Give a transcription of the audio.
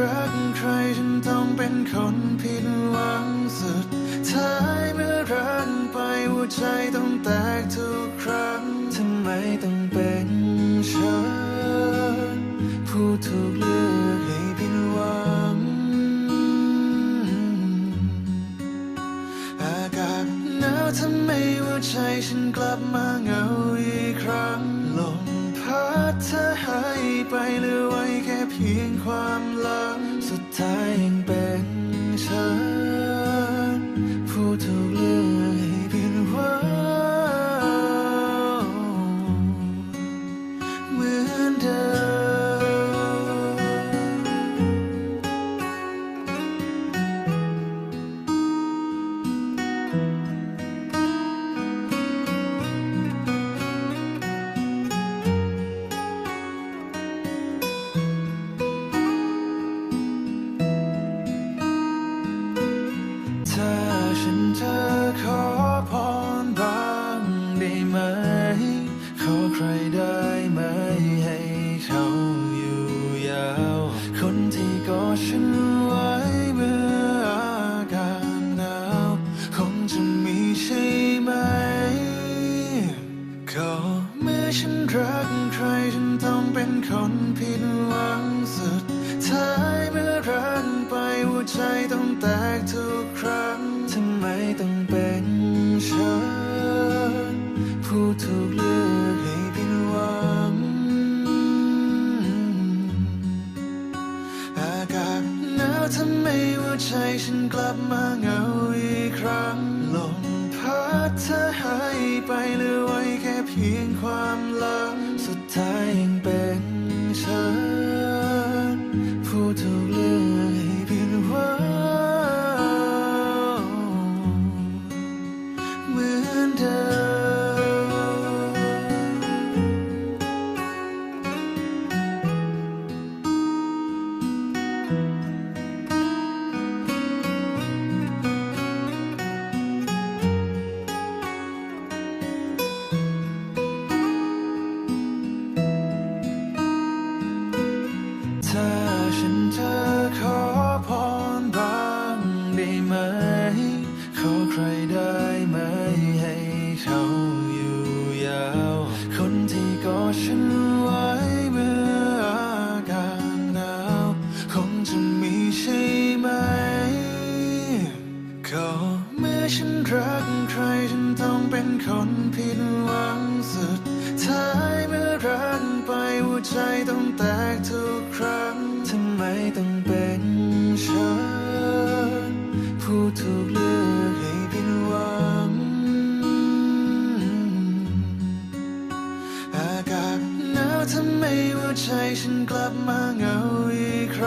รักใครฉันต้องเป็นคนผิดหวังสุดท้ายเมื่อรักไปหัวใจต้องแตกทุกครั้งทำไมต้องเป็นฉันผู้ถูกเลือกให้ผิดหวัง อากาศหนาวทำไมหัวใจฉันกลับมาเหงาอีกครั้งลมพัดเธอหายไปเลย ความลับ คนผิดหวังสุดท้ายเมื่อรักไปหัวใจต้องแตกทุกครั้งทำไมต้องเป็นฉันผู้ถูกเลือกให้ผิดหวัง อากาศหนาวทำให้หัวใจฉันกลับมาเหงาอีกครั้งลมพัดเธอหายไปเหลือไว้แค่เพียงความลังสุดท้าย รักใครฉันต้องเป็นคนผิดหวังสุดท้ายเมื่อรักไปหัวใจต้องแตกทุกครั้งทำไมต้องเป็นฉันผู้ถูกเลือกให้ผิดหวัง อากาศหนาวทำให้หัวใจฉันกลับมาเหงาอีกครั้ง